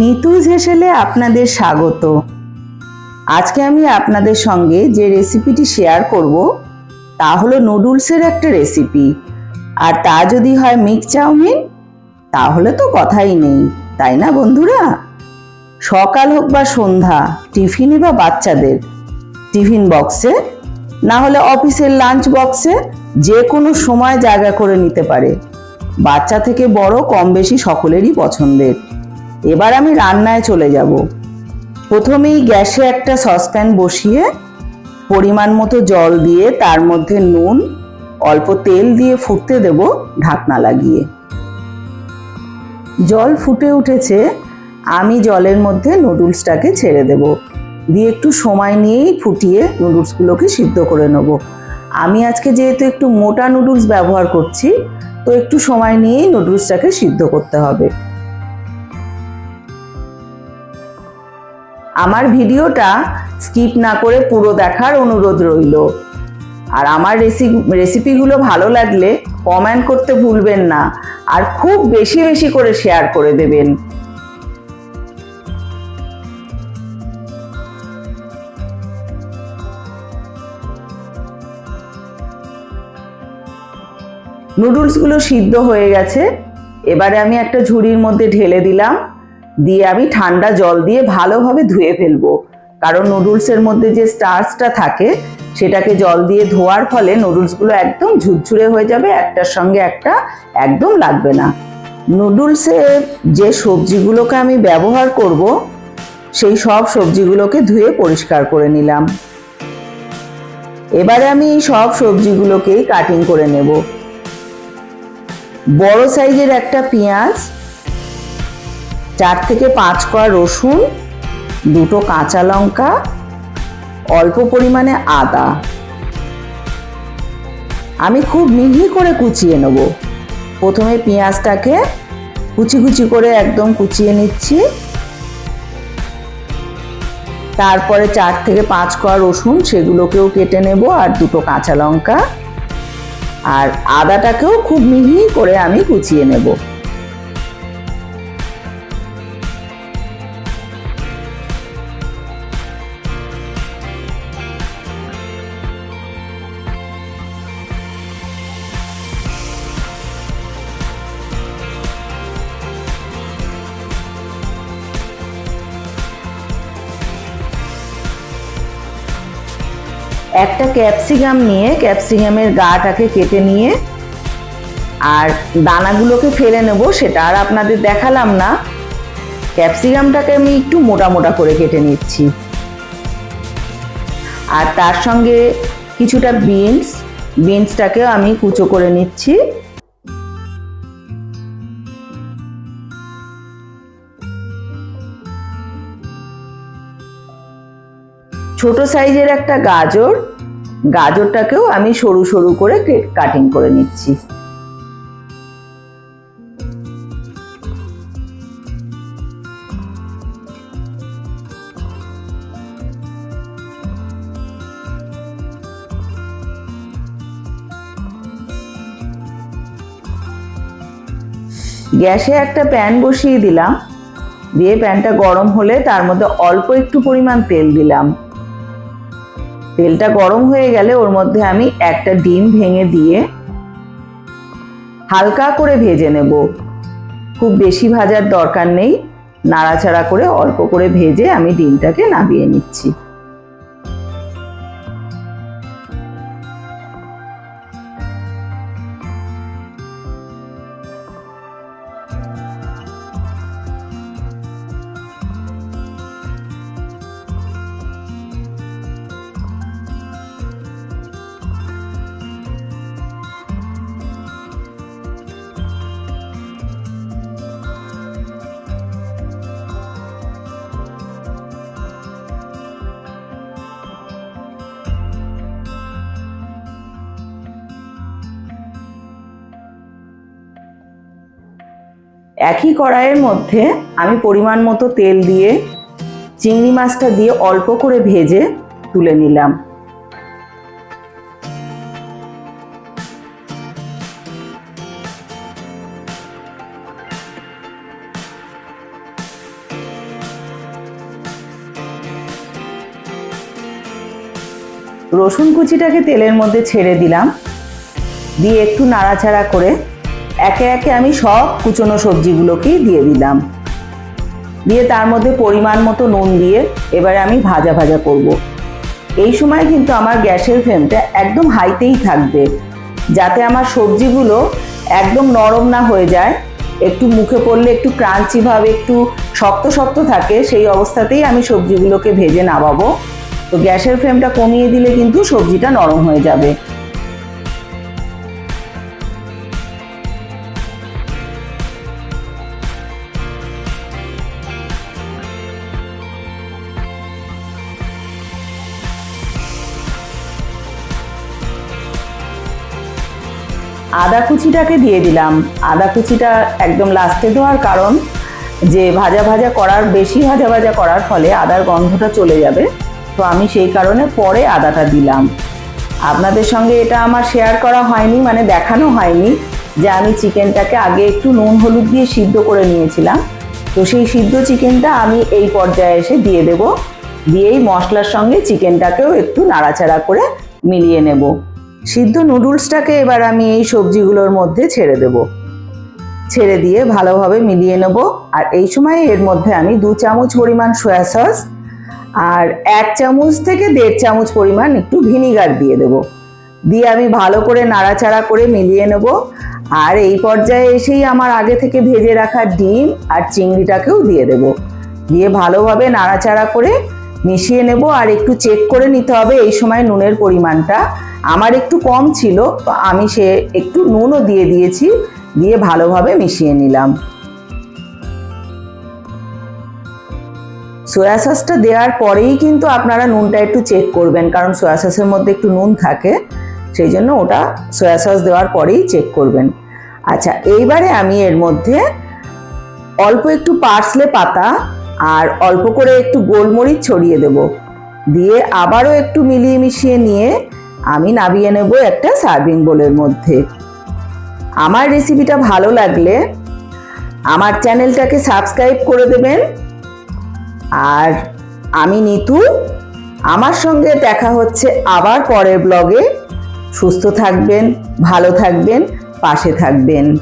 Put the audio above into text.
নিতুজ হেসেলে আপনাদের স্বাগত। আজকে আমি আপনাদের সঙ্গে যে রেসিপিটি শেয়ার করব, তা হলো নুডলসের একটা রেসিপি আর তা যদি হয় মিক্স চাউমিন তাহলে তো কথাই নেই, তাই না বন্ধুরা? সকাল হোক বা সন্ধ্যা টিফিনে বা বাচ্চাদের টিফিন বক্সে না হলে অফিসের লাঞ্চ বক্সে যে কোনো সময় জায়গা করে নিতে পারে। বাচ্চা থেকে বড় কম বেশি সকলেরই পছন্দের। এবার আমি রান্নায় চলে যাব। প্রথমেই গ্যাসে একটা সসপ্যান বসিয়ে পরিমাণ মতো জল দিয়ে তার মধ্যে নুন, অল্প তেল দিয়ে ফুটতে দেব ঢাকনা লাগিয়ে। জল ফুটে উঠেছে, আমি জলের মধ্যে নুডলসটাকে ছেড়ে দেব। দিয়ে একটু সময় নিয়েই ফুটিয়ে নুডলসগুলোকে সিদ্ধ করে নেব। আমি আজকে যেহেতু একটু মোটা নুডলস ব্যবহার করছি, তো একটু সময় নিয়েই নুডলসটাকে সিদ্ধ করতে হবে। আমার ভিডিওটা স্কিপ না করে পুরো দেখার অনুরোধ রইল। আর আমার রেসি রেসিপিগুলো ভালো লাগলে কমেন্ট করতে ভুলবেন না, আর খুব বেশি বেশি করে শেয়ার করে দেবেন। নুডলসগুলো সিদ্ধ হয়ে গেছে, এবারে আমি একটা ঝুড়ির মধ্যে ঢেলে দিলাম। দিয়ে আমি ঠান্ডা জল দিয়ে ভালোভাবে ধুয়ে ফেলব। কারণ নুডলসের মধ্যে যে স্টার্চটা থাকে, সেটাকে জল দিয়ে ধোয়ার ফলে নুডলসগুলো একদম ঝুরঝুরে হয়ে যাবে, একটার সঙ্গে একটা একদম লাগবে না। নুডলসে যে সবজিগুলোকে আমি ব্যবহার করব, সেই সব সবজিগুলোকে ধুয়ে পরিষ্কার করে নিলাম। এবারে আমি সব সবজিগুলোকেই কাটিং করে নেব। বড় সাইজের একটা পেঁয়াজ চার থেকে পাঁচ কোয়া রসুন, দুটো কাঁচা লঙ্কা, অল্প পরিমাণে আদা। আমি খুব মিহি করে কুচিয়ে নেব। প্রথমে পেঁয়াজটাকে কুচি কুচি করে একদম কুচিয়ে নিচ্ছি। তারপরে চার থেকে পাঁচ কোয়া রসুন সেগুলোকেও কেটে নেব আর দুটো কাঁচা লঙ্কা। আর আদাটাকেও খুব মিহি করে আমি কুচিয়ে নেব। একটা ক্যাপসিকাম নিয়ে ক্যাপসিকামের গাটাকে কেটে নিয়ে আর দানাগুলোকে ফেলে নেব, সেটা আর আপনাদের দেখালাম না। ক্যাপসিকামটাকে আমি একটু মোটা মোটা করে কেটে নিচ্ছি। আর তার সঙ্গে কিছুটা বিনস বিনসটাকেও আমি কুচো করে নিচ্ছি। ছোট সাইজের একটা গাজর। গাজরটাকেও আমি সরু সরু করে কাটিং করে নিচ্ছি। গ্যাসে একটা প্যান বসিয়ে দিলাম। দিয়ে প্যানটা গরম হলে তার মধ্যে অল্প একটু পরিমাণ তেল দিলাম। তেলটা গরম হয়ে গেলে ওর মধ্যে আমি একটা ডিম ভেঙে দিয়ে হালকা করে ভেজে নেব। খুব বেশি ভাজার দরকার নেই। নাড়াচাড়া করে অল্প করে ভেজে আমি ডিমটাকে নামিয়ে নিচ্ছি। একই কড়াইয়ের মধ্যে আমি পরিমাণ মতো তেল দিয়ে চিংড়ি মাছটা দিয়ে অল্প করে ভেজে তুলে নিলাম। রসুন কুচিটাকে তেলের মধ্যে ছেড়ে দিলাম। দিয়ে একটু নাড়াচাড়া করে একে একে আমি সব কুচনো সবজিগুলোকেই দিয়ে দিলাম। দিয়ে তার মধ্যে পরিমাণ মতো নুন দিয়ে এবারে আমি ভাজা ভাজা করব। এই সময় কিন্তু আমার গ্যাসের ফ্লেমটা একদম হাইতেই থাকবে। যাতে আমার সবজিগুলো একদম নরম না হয়ে যায়, একটু মুখে পড়লে একটু ক্রাঞ্চিভাবে একটু শক্ত শক্ত থাকে, সেই অবস্থাতেই আমি সবজিগুলোকে ভেজে নামাবো। তো গ্যাসের ফ্লেমটা কমিয়ে দিলে কিন্তু সবজিটা নরম হয়ে যাবে। আদা কুচিটাকে দিয়ে দিলাম। আদা কুচিটা একদম লাস্টে দেওয়ার কারণ যে ভাজা ভাজা করার, বেশি ভাজা ভাজা করার ফলে আদার গন্ধটা চলে যাবে। তো আমি সেই কারণে পরে আদাটা দিলাম। আপনাদের সঙ্গে এটা আমার শেয়ার করা হয়নি মানে দেখানো হয়নি যে আমি চিকেনটাকে আগে একটু নুন, হলুদ দিয়ে সিদ্ধ করে নিয়েছিলাম। তো সেই সিদ্ধ চিকেনটা আমি এই পর্যায়ে এসে দিয়ে দেব। দিয়েই মশলার সঙ্গে চিকেনটাকেও একটু নাড়াচাড়া করে মিলিয়ে নেব। সিদ্ধ নুডলসটাকে এবার আমি এই সবজিগুলোর মধ্যে ছেড়ে দেব। ছেড়ে দিয়ে ভালোভাবে মিলিয়ে নেব। আর এই সময় এর মধ্যে আমি দু চামচ পরিমাণ সয়া সস আর এক চামচ থেকে দেড় চামচ পরিমাণ একটু ভিনিগার দিয়ে দেব। দিয়ে আমি ভালো করে নাড়াচাড়া করে মিলিয়ে নেব। আর এই পর্যায়ে এসেই আমার আগে থেকে ভেজে রাখা ডিম আর চিংড়িটাকেও দিয়ে দেব। দিয়ে ভালোভাবে নাড়াচাড়া করে মিশিয়ে নেব আর একটু চেক করে নিতে হবে এই সময় নুনের পরিমাণটা। আমার একটু কম ছিল, তো আমি সে একটু নুনও দিয়ে দিয়েছি, দিয়ে ভালোভাবে মিশিয়ে নিলাম। সয়া সসটা দেওয়ার পরেই কিন্তু আপনারা নুনটা একটু চেক করবেন, কারণ সয়া সসের মধ্যে একটু নুন থাকে। সেই জন্য ওটা সয়া সস দেওয়ার পরেই চেক করবেন। আচ্ছা এইবারে আমি এর মধ্যে অল্প একটু পার্সলে পাতা আর অল্প করে একটু গোলমরিচ ছড়িয়ে দেব। দিয়ে আবারও একটু মিলিয়ে মিশিয়ে নিয়ে আমি নাবিয়ে নেব একটা সার্ভিং বোলের মধ্যে। আমার রেসিপিটা ভালো লাগলে আমার চ্যানেলটাকে সাবস্ক্রাইব করে দেবেন। আর আমি নিতু, আমার সঙ্গে দেখা হচ্ছে আবার পরের ব্লগে। সুস্থ থাকবেন, ভালো থাকবেন, পাশে থাকবেন।